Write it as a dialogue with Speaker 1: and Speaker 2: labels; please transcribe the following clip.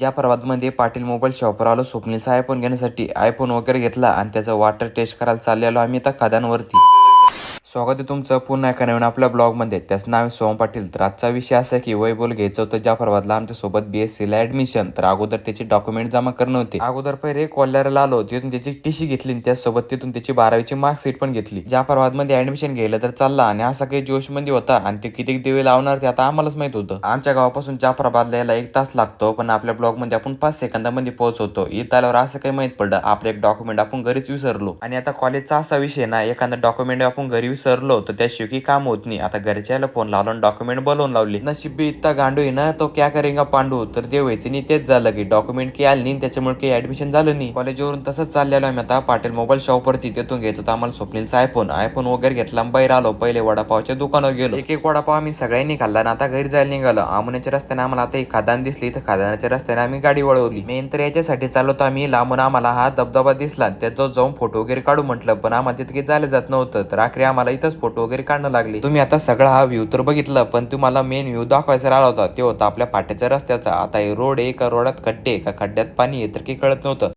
Speaker 1: जाफराबादमध्ये Patil mobile शॉपवर आलो स्वप्नीलचा iPhone घेण्यासाठी आयफोन वगैरे घेतला आणि त्याचं वाटर टेस्ट करायला चाललेलो आम्ही आता खदानवरती. स्वागत आहे तुमचं पुन्हा एका नवीन आपल्या ब्लॉगमध्ये. त्याचं नाव आहे सोहम पाटील. तर आजचा विषय असा आहे की वैभव घ्यायचं होतं जाफराबादला आमच्यासोबत बी एस सीला ॲडमिशन तर अगोदर त्याचे डॉक्युमेंट जमा करणं होते. अगोदर पहिले कॉलरला आलो. तिथून त्याची टीसी घेतली आणि त्याचसोबत तिथून त्याची बारावीची मार्कशीट पण घेतली. जाफराबादमध्ये ॲडमिशन घ्यायला तर चालला आणि असा काही जोशमध्ये होता आणि ते किती दिवे लावणार ते आता आम्हालाच माहीत होतं. आमच्या गावापासून जाफराबादला यायला एक तास लागतो पण आपल्या ब्लॉगमध्ये आपण पाच सेकंदामध्ये पोहोचवतो. येत आल्यावर असं काही माहीत पडलं. आपलं एक डॉक्युमेंट आपण घरीच विसरलो. आणि आता कॉलेजचा असा विषय ना एखादा डॉक्युमेंट आपण घरी विसरलो तर त्याशिवाय की काम होत नाही. आता घरच्याला फोन लावून डॉक्युमेंट बोलवून लावली. नशिबी इतका गांडू आहे ना तो क्या करेगा पांडू? तर ते व्हायचं नाही तेच झालं की डॉक्युमेंट की आली नाही त्याच्यामुळे काही ऍडमिशन झालं नाही. कॉलेजवरून तसंच चाललेलो आम्ही आता. पाटील मोबाईल शॉपवरती तिथून घ्यायचं तर आम्हाला स्वप्नीलचा आयफोन आयफोन वगैरे घेतला बाहेर आलो. पहिले वडापावच्या दुकानावर गेलो. एक एक वडापाव आम्ही सगळ्यांनी खाल्ला ना आता घरी जायला निघालो. आमण्याच्या रस्त्याने आम्हाला आता एक खादान दिसली. तर खादानाच्या रस्त्याने आम्ही गाडी वळवली. मेन तर याच्यासाठी चालवतो आम्ही. लांबून आम्हाला हा धबधबा दिसला त्याचा जाऊन फोटो वगैरे काढू म्हटलं. पण आम्हाला तिथे काही जायला जात नव्हतं. तर आखरी आम्हाला इथंच फोटो वगैरे काढणं लागले. तुम्ही आता सगळा हा व्ह्यू तर बघितलं पण तुम्हाला मेन व्ह्यू दाखवायचा राहिला होता. ते होता आपल्या पाट्याच्या रस्त्याचा. आता हे रोड आहे का? रोडात खड्डे का? खड्ड्यात पाणी आहे तर काही कळत नव्हतं.